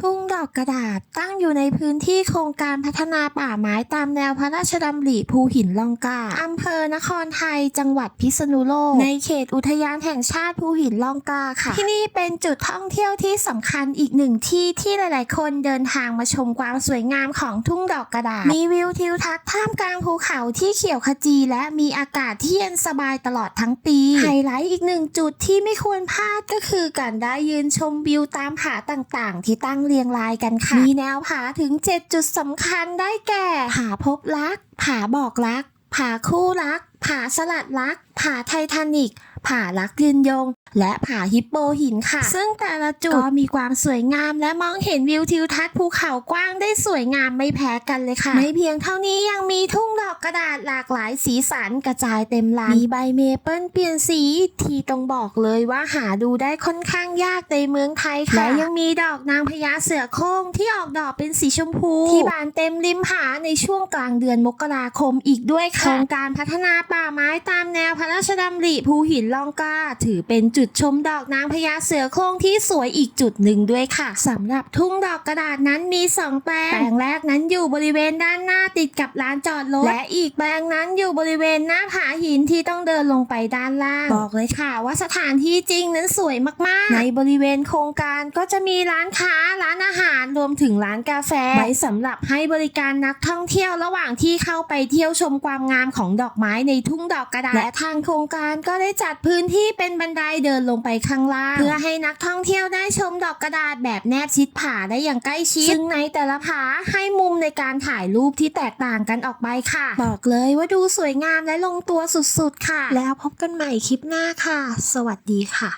ทุ่งดอกกระดาษตั้งอยู่ในพื้นที่โครงการพัฒนาป่าไม้ตามแนวพระราชดำริภูหินล่องกาอำเภอนครไทย จังหวัดพิษณุโลก ในเขตอุทยานแห่งชาติภูหินล่องกาค่ะ ที่นี่เป็นจุดท่องเที่ยวที่สำคัญอีกหนึ่งที่ที่หลาย ๆ คนเดินทางมาชมความสวยงามของทุ่งดอกกระดาษ มีวิวทิวทัศน์ท่ามกลางภูเขาที่เขียวขจี และมีอากาศที่เย็นสบายตลอดทั้งปีไฮไลท์อีกหนึ่งจุดที่ไม่ควรพลาดก็คือการได้ยืนชมวิวตามผาต่าง ๆ ที่ตั้งเรียงรายกันค่ะ มีแนวผาถึง 7 จุดสำคัญได้แก่ ผาพบรัก ผาบอกรัก ผาคู่รัก ผาสลัดรัก ผาไททานิก ผาลักยืนยง และผาฮิปโปหินค่ะ ซึ่งแต่ละจุดก็มีความสวยงาม และมองเห็นวิวทิวทัศน์ภูเขากว้างได้สวยงามไม่แพ้กันเลยค่ะ ไม่เพียงเท่านี้ยังมีทุ่งดอกกระดาษหลากหลายสีสันกระจายเต็มลานมีใบเมเปิลเปลี่ยนสี ที่ต้องบอกเลยว่าหาดูได้ค่อนข้างยากในเมืองไทยค่ะ และยังมีดอกนางพญาเสือโคร่งที่ออกดอกเป็นสีชมพู ที่บานเต็มริมผาในช่วงกลางเดือนมกราคมอีกด้วยค่ะโครงการพัฒนาป่าไม้ตามแนวพระราชดำริภูหินล่องกล้าถือเป็นจุดจุดชมดอกนางพญาเสือโคร่งที่สวยอีกจุดหนึ่งด้วยค่ะสำหรับทุ่งดอกกระดาษนั้นมีสองแปลงแปลงแรกนั้นอยู่บริเวณด้านหน้าติดกับลานจอดรถและอีกแปลงนั้นอยู่บริเวณหน้าผาหินที่ต้องเดินลงไปด้านล่าง บอกเลยค่ะ ว่าสถานที่จริงนั้นสวยมากๆ ในบริเวณโครงการก็จะมีร้านค้าร้านอาหารรวมถึงร้านกาแฟไว้สำหรับให้บริการนักท่องเที่ยวระหว่างที่เข้าไปเที่ยวชมความงามของดอกไม้ในทุ่งดอกกระดาษและทางโครงการก็ได้จัดพื้นที่เป็นบันไดเดินลงไปข้างล่าง เพื่อให้นักท่องเที่ยวได้ชมดอกกระดาษแบบแนบชิดผาได้อย่างใกล้ชิดซึ่งในแต่ละผาให้มุมในการถ่ายรูปที่แตกต่างกันออกไปค่ะ บอกเลยว่าดูสวยงามและลงตัวสุดๆค่ะ แล้วพบกันใหม่คลิปหน้าค่ะ สวัสดีค่ะ